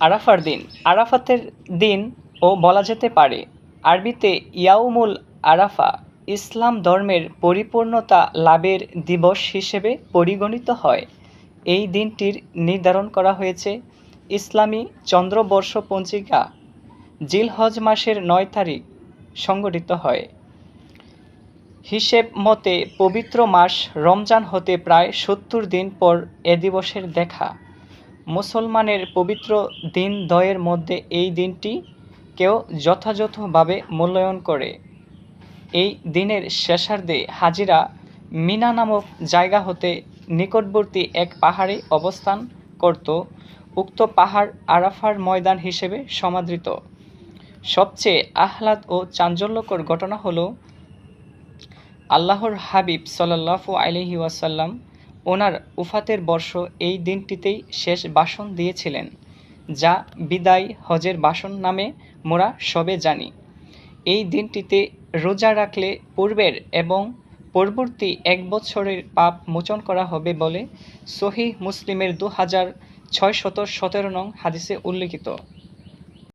আরাফার দিন। আরাফাতের দিন ও বলা যেতে পারে। আরবিতে ইয়াউমুল আরাফা, ইসলাম ধর্মের পরিপূর্ণতা লাভের দিবস হিসেবে পরিগণিত হয়। এই দিনটির নির্ধারণ করা হয়েছে ইসলামী চন্দ্রবর্ষ পঞ্জিকা, জিলহজ মাসের নয় তারিখ সংগঠিত হয়। হিসেব মতে পবিত্র মাস রমজান হতে প্রায় সত্তর দিন পর এ দিবসের দেখা। মুসলমানের পবিত্র দিন দ্বয়ের মধ্যে এই দিনটি কেউ যথাযথভাবে মূল্যায়ন করে। এই দিনের শেষার্ধে হাজিরা মিনা নামক জায়গা হতে নিকটবর্তী এক পাহাড়ে অবস্থান করত, উক্ত পাহাড় আরাফার ময়দান হিসেবে সমাদৃত। সবচেয়ে আহ্লাদ ও চাঞ্চল্যকর ঘটনা হলো, আল্লাহর হাবিব সাল্লাল্লাহু আলাইহি ওয়াসাল্লাম ওনার উফাতের বর্ষ এই দিনটিতেই শেষ বাসন দিয়েছিলেন, যা বিদায় হজের বাসন নামে মোরা সবে জানি। এই দিনটিতে রোজা রাখলে পূর্বের এবং পরবর্তী এক বছরের পাপ মোচন করা হবে বলে সহিহ মুসলিমের দু হাজার ছয় ছয়শত সতেরো নং হাদিসে উল্লিখিত।